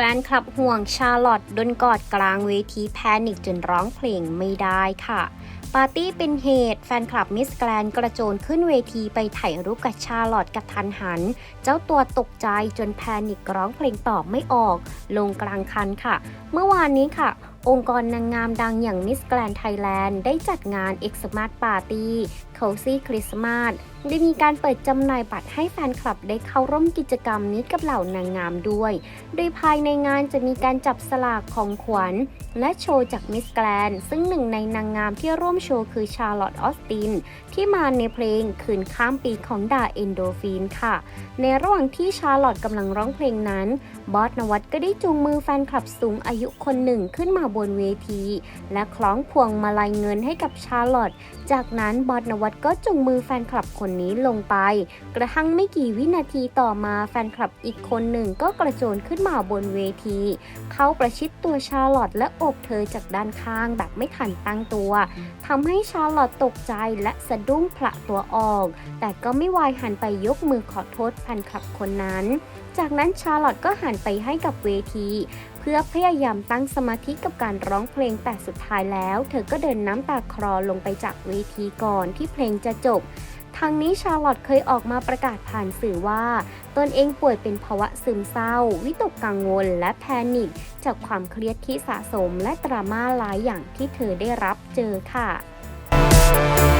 แฟนคลับห่วงชาร์ลอตโดนกอดกลางเวทีแพนิคจนร้องเพลงไม่ได้ค่ะ ปาร์ตี้เป็นเหตุแฟนคลับมิสแกรนกระโจนขึ้นเวทีไปถ่ายรูปกับชาร์ลอตกระทันหัน เจ้าตัวตกใจจนแพนิคร้องเพลงตอบไม่ออก ลงกลางคันค่ะ เมื่อวานนี้ค่ะ องค์กรนางงามดังอย่างมิสแกรนไทยแลนด์ได้จัดงาน X Smart Party c o z y Christmas ได้มีการเปิดจำหน่ายบัตรให้แฟนคลับได้เข้าร่วมกิจกรรมนี้กับเหล่านางงามด้วย โดยภายในงานจะมีการจับสลากของขวัญ และโชว์จากมิสแกรนซึ่งหนึ่งในนางงามที่ร่วมโชว์คือชาร์ลอตออสติน ที่มาในเพลงคืนข้ามปีของดาเอนโดฟินค่ะ ในระหว่างที่ชาร์ลอตกำลังร้องเพลงนั้น บอสนวัตก็ได้จูงมือแฟนคลับสูงอายุคนหนึ่งขึ้นมาบบนเวที และคล้องพวงมาลัยเงินให้กับชาร์ลอตจากนั้นบอสนวัตก็จูงมือแฟนคลับคนนี้ลงไป กระทั่งไม่กี่วินาทีต่อมาแฟนคลับอีกคนหนึ่งก็กระโจนขึ้นมาบนเวที เข้าประชิดตัวชาร์ลอตและอบเธอจากด้านข้างแบบไม่ทันตั้งตัวทำให้ชาร์ลอตตกใจและสะดุ้งผละตัวออก แต่ก็ไม่วายหันไปยกมือขอโทษแฟนคลับคนนั้น จากนั้นชาร์ลอตก็หันไปให้กับเวที พื่อพยายามตั้งสมาธิกับการร้องเพลงแต่สุดท้ายแล้ว เธอก็เดินน้ำตาคลอลงไปจากเวทีก่อนที่เพลงจะจบทางนี้ชาร์ลอตเคยออกมาประกาศผ่านสื่อว่า ตนเองป่วยเป็นภาวะซึมเศร้า วิตกกังวลและแพนิคจากความเครียดที่สะสมและดราม่าหลายอย่างที่เธอได้รับเจอค่ะ